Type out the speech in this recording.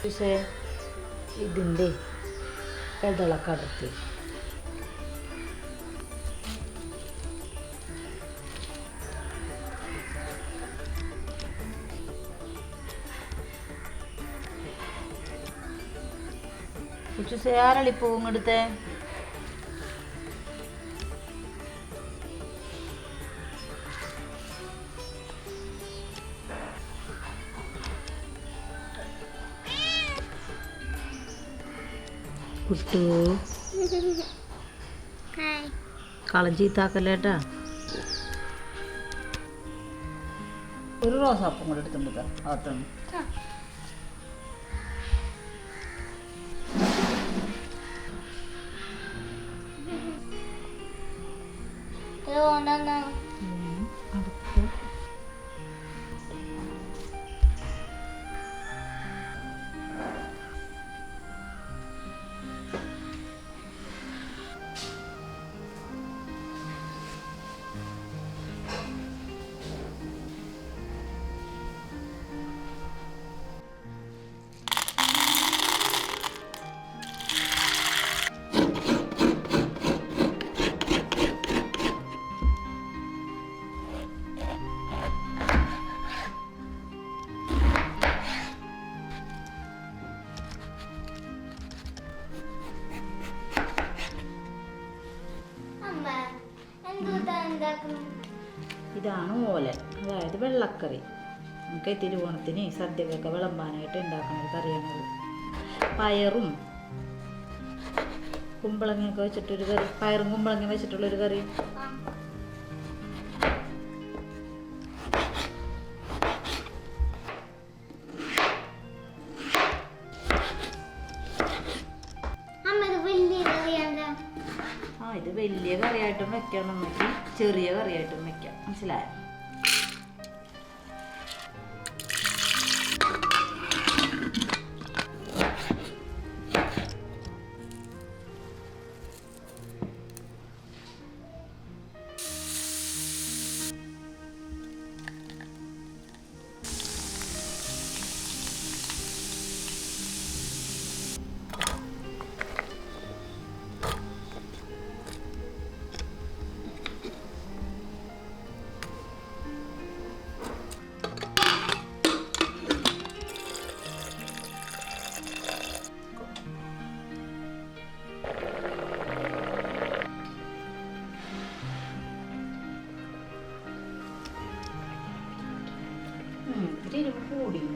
പക്ഷേ ഇതിന്റെ ഇടളക്കടത്തി ഉച്ച ആരളി പൂവും എടുത്തേ? കുട്ടു കളം ചീത്താക്കല്ലേട്ടാ ഒരു റോസാപ്പും കൂടെ എടുത്തുണ്ട് അകത്തുനിന്ന്. ഇത് കൊണ്ടുവന്നോ. ഇതാണ് ഓലൻ. അതായത് വെള്ളക്കറി. നമുക്ക് തിരുവോണത്തിന് സദ്യക്കൊക്കെ വിളമ്പാനായിട്ട് ഉണ്ടാക്കുന്ന ഒരു കറിയാണത്. പയറും കുമ്പളങ്ങയൊക്കെ വെച്ചിട്ടൊരു കറി. പയറും കുമ്പളങ്ങ വെച്ചിട്ടുള്ളൊരു കറി. വലിയ കറിയായിട്ടും വെക്കാം നമുക്ക് ചെറിയ കറിയായിട്ടും വെക്കാം. മനസ്സിലായോ? ഇത്തിരി എരിവ് കൂടിയും